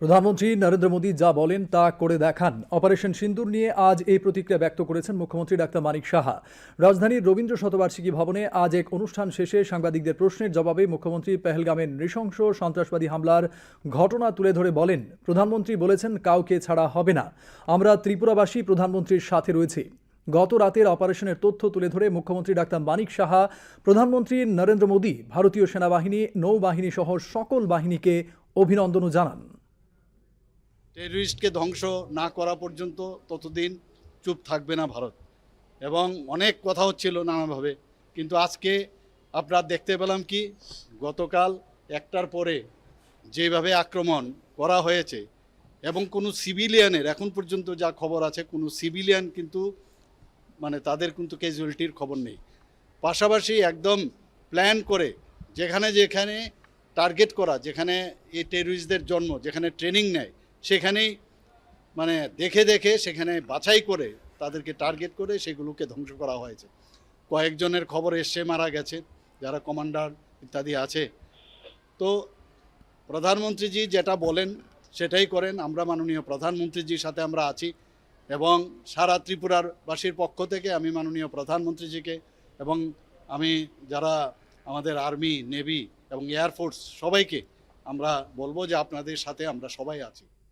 প্রধানমন্ত্রী নরেন্দ্র মোদী যা বলেন তা করে দেখান। অপারেশন সিন্দুর নিয়ে আজ এই প্রতিক্রিয়া ব্যক্ত করেছেন মুখ্যমন্ত্রী ডাক্তার মানিক সাহা। রাজধানীর রবীন্দ্র শতবার্ষিকী ভবনে আজ এক অনুষ্ঠান শেষে সাংবাদিকদের প্রশ্নের জবাবে মুখ্যমন্ত্রী পেহেলগামের নৃশংস সন্ত্রাসবাদী হামলার ঘটনা তুলে ধরে বলেন, প্রধানমন্ত্রী বলেছেন কাউকে ছাড়া হবে না। আমরা ত্রিপুরাবাসী প্রধানমন্ত্রীর সাথে রয়েছি। গত রাতের অপারেশনের তথ্য তুলে ধরে মুখ্যমন্ত্রী ডাক্তার মানিক সাহা, প্রধানমন্ত্রী নরেন্দ্র মোদী ভারতীয় সেনাবাহিনী নৌবাহিনী সহ সকল বাহিনীকে অভিনন্দনও জানান। টেররিস্টকে ধ্বংস না করা পর্যন্ত ততদিন চুপ থাকবে না ভারত। এবং অনেক কথা হচ্ছিল নানাভাবে, কিন্তু আজকে আপনারা দেখতে পেলাম কি, গতকাল একটার পরে যেভাবে আক্রমণ করা হয়েছে এবং কোনো সিভিলিয়ানের, এখন পর্যন্ত যা খবর আছে, কোনো সিভিলিয়ান কিন্তু মানে তাদের কিন্তু ক্যাজুয়ালিটির খবর নেই। পাশাপাশি একদম প্ল্যান করে যেখানে যেখানে টার্গেট করা, যেখানে এই টেররিস্টদের জন্ম, যেখানে ট্রেনিং নেয় সেখানেই মানে দেখে দেখে সেখানে বাছাই করে তাদেরকে টার্গেট করে সেগুলোকে ধ্বংস করা হয়েছে। কয়েকজনের খবর এসে মারা গেছে, যারা কমান্ডার ইত্যাদি আছে। তো প্রধানমন্ত্রীজি যেটা বলেন সেটাই করেন। আমরা মাননীয় প্রধানমন্ত্রীজির সাথে আমরা আছি এবং সারা ত্রিপুরার বাসীর পক্ষ থেকে আমি মাননীয় প্রধানমন্ত্রীজিকে এবং আমি যারা আমাদের আর্মি, নেভি এবং এয়ারফোর্স সবাইকে আমরা বলব যে আপনাদের সাথে আমরা সবাই আছি।